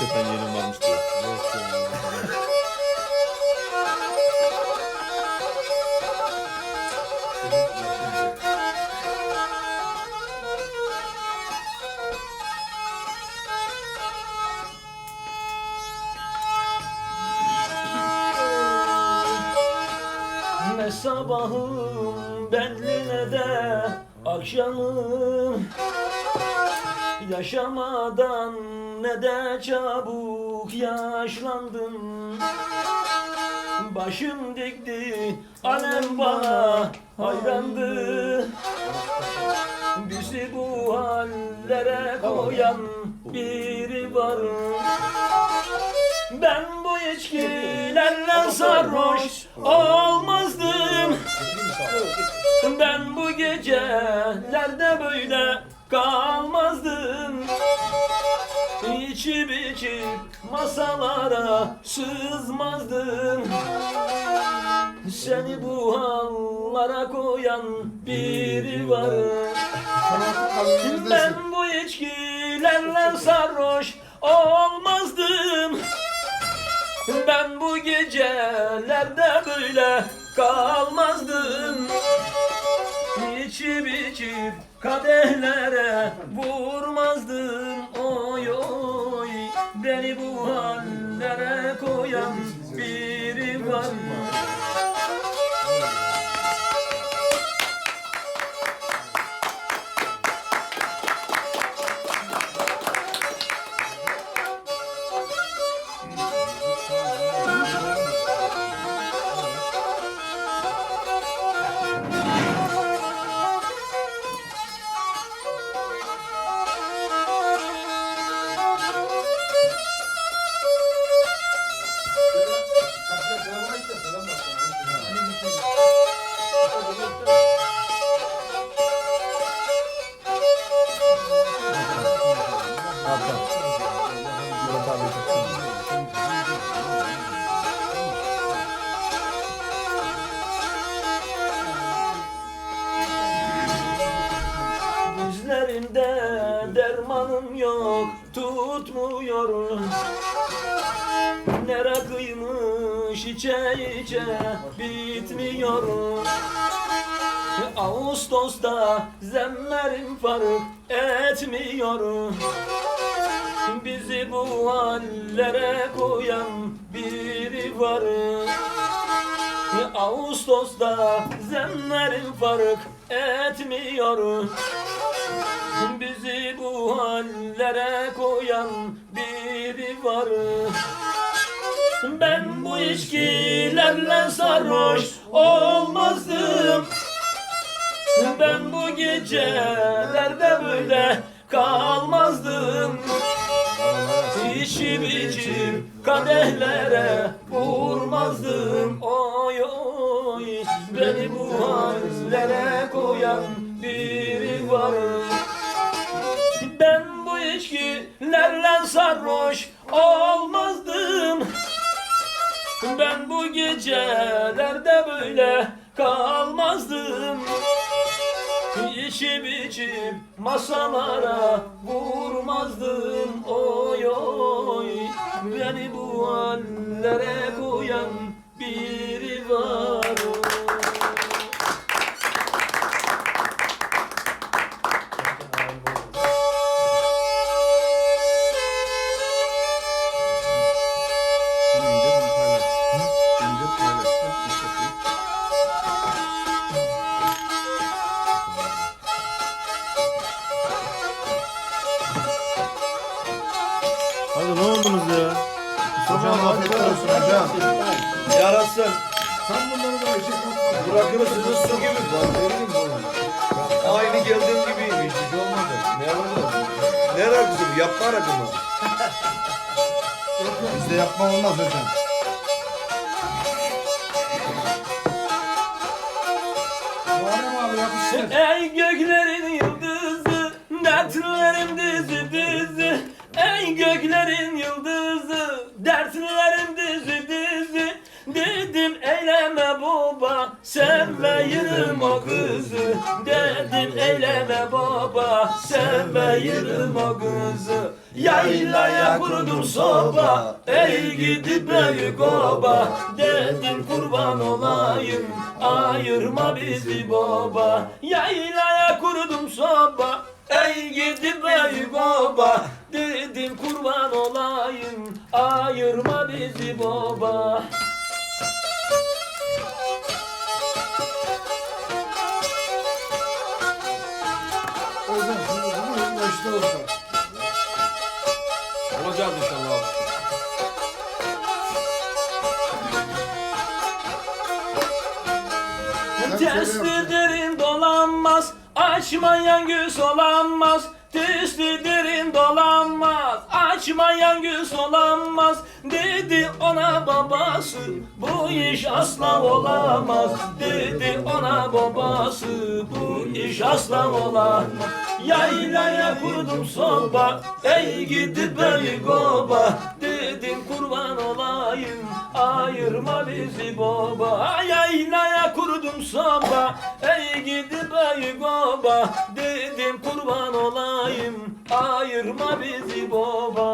Neşeten yerim varmış diyor. Ne sabahım belli ne de akşamım Yaşamadan ne de çabuk yaşlandım Başım dikti alem bana hayrandı. Bizi bu hallere koyan biri var. Ben bu içkilerle sarhoş olmazdım. Ben bu gecelerde böyle kalmazdım masalara sızmazdım Seni bu hallara koyan biri var. Ben bu içkilerle sarhoş olmazdım. Ben bu gecelerde böyle kalmazdım. İçip içip kadehlere vurmazdım hallere Dizlerimde dermanım yok tutmuyor Ne rakıymış içe içe bitmiyor. Ağustos'ta zemmerim fark etmiyor. Bizi bu hallere koyan biri var. Ağustos'ta zemmerim fark etmiyor. Bizi bu hallere koyan biri var Ben bu içkilerle sarhoş olmazdım. Ben bu gecelerde böyle kalmazdım. İçim içim kadehlere vurmazdım. Oy oy beni bu hallere koyan biri var. Ben bu içkilerle sarhoş olmazdım Ben bu gecelerde böyle kalmazdım. İçip içip masalara vurmazdım. Oy oy beni bu hallere koyan biri var Bırakırız su gibi. Bak veririm bunu. Aynı geldiğim gibiymiş. Hiç olmadı. Ne yapacağız? Ne rakısı? Yapma rakı mı? Bizde yapma olmaz hocam. Muharrem abi yapıştır. Ey göklerin yıldızı Dertlerim dizi dizi Ey göklerin yıldızı Sevmeyirim o kızı. Dedim eyleme baba Sevmeyirim o kızı. Yaylaya kurdum soba Ey gidi büyük oba Dedim kurban olayım Ayırma bizi baba Yaylaya kurdum soba Ey gidi büyük oba Dedim kurban olayım Ayırma bizi baba yaşta olsa. Olacağız inşallah abi. Testilerin dolanmaz Açmayan göz olamaz Testilerin dolanmaz Açmayan göz olamaz Dedi ona babası. Bu iş asla olamaz Dedi ona babası. Bu iş asla olamaz. Yaylaya kurdum soba Ey gidi büyük oba Dedim kurban olayım Ayırma bizi baba Yaylaya kurdum soba Ey gidi büyük oba Dedim kurban olayım Ayırma bizi baba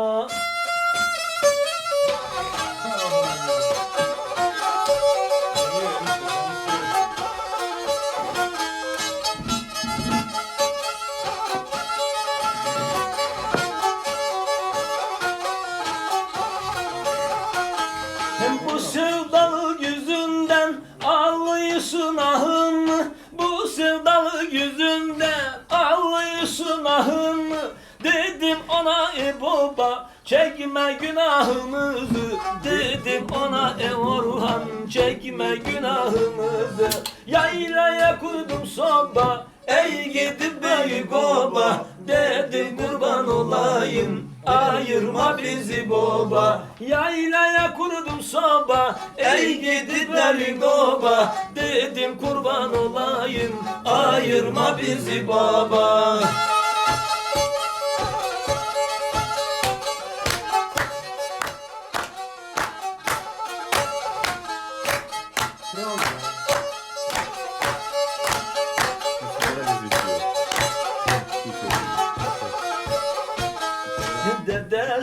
Bu sevdalı yüzünden ağlıyorsun ahın mı? Dedim ona e baba çekme günahımızı. Dedim ona e Orhan çekme günahımızı. Yaylaya kurdum soba Ey gidi büyük oba Dedim kurban olayım Ayırma bizi baba Yaylaya kurdum soba. Ey gidi büyük oba Dedim kurban olayım. Ayırma bizi baba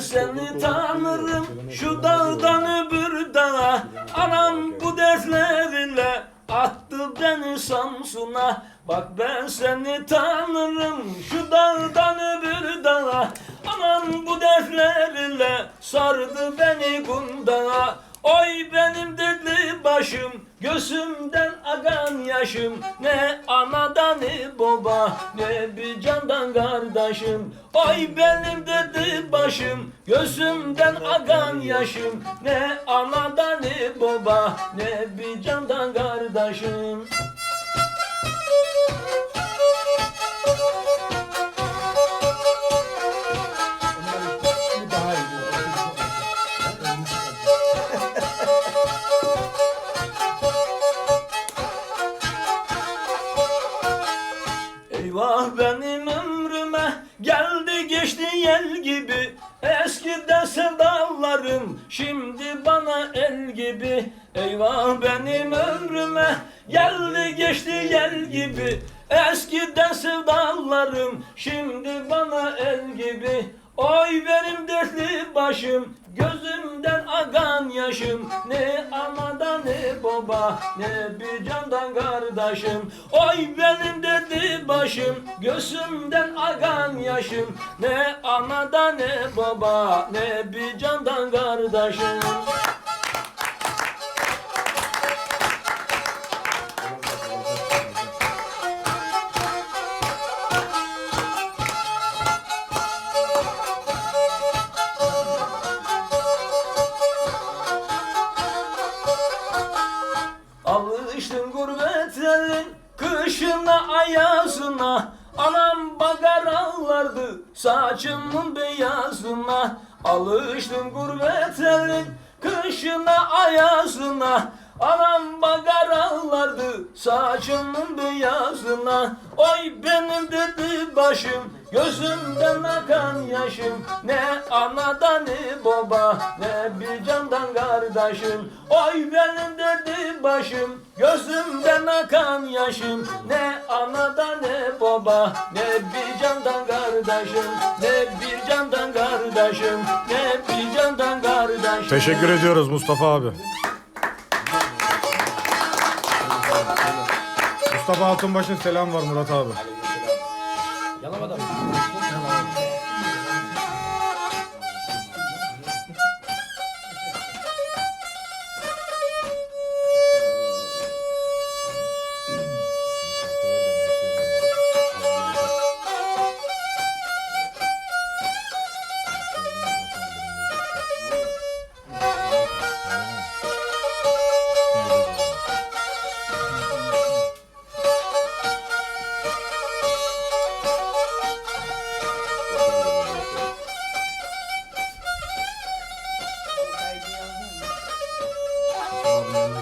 seni tanırım. Şu dağdan öbür dağa. Anam bu dertlerinle attı beni Samsun'a. Bak ben seni tanırım. Şu dağdan öbür dağa. Anam bu dertlerinle sardı beni kundağa Oy benim dertli başım Gözümden akan yaşım Ne anadan ne baba Ne bir candan kardeşim. Oy benim dertli başım Gözümden akan yaşım Ne anadan ne baba Ne bir candan kardeşim sevdalarım şimdi bana el gibi. Eyvah benim ömrüme geldi geçti yel gibi. Eskiden sevdalarım şimdi bana el gibi. Oy benim dertli başım Gözümden akan yaşım. Ne anada ne baba Ne bir candan kardeşim. Oy benim dertli başım Gözümden akan yaşım. Ne anada ne baba Ne bir candan kardeşim kışına ayazına Anam bakar ağlardı saçımın beyazına. Alıştım gurbetlerin kışına ayazına Anam bakar ağlardı saçımın beyazına. Oy benim dedi başım Gözümden akan yaşım Ne anadan ne baba Ne bir candan kardeşim Oy benim derdi başım Gözümden akan yaşım Ne anadan ne baba Ne bir candan kardeşim Ne bir candan kardeşim Ne bir candan kardeşim Teşekkür ediyoruz Mustafa abi. Mustafa Altunbaş'ın selam var Murat abi. Yalova'da mı?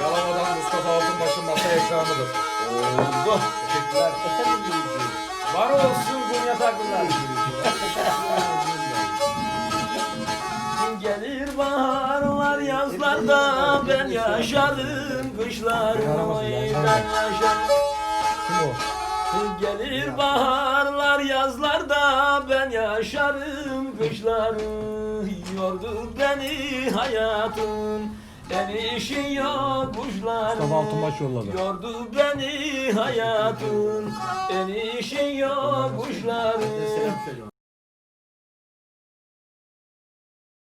Yalova'dan Mustafa Altunbaş'ın masa ekranıdır. Oldu. Teşekkürler. Var olsun bu yataklılar. Gelir baharlar yazlarda ben yaşarım kışların oy ben yaşarım. Kim o? Gelir baharlar yazlarda ben yaşarım kışları Yordu beni hayatın en işin yokuşları Mustafa Altunbaş yolladı. Yordu beni hayatın. En işin yokuşları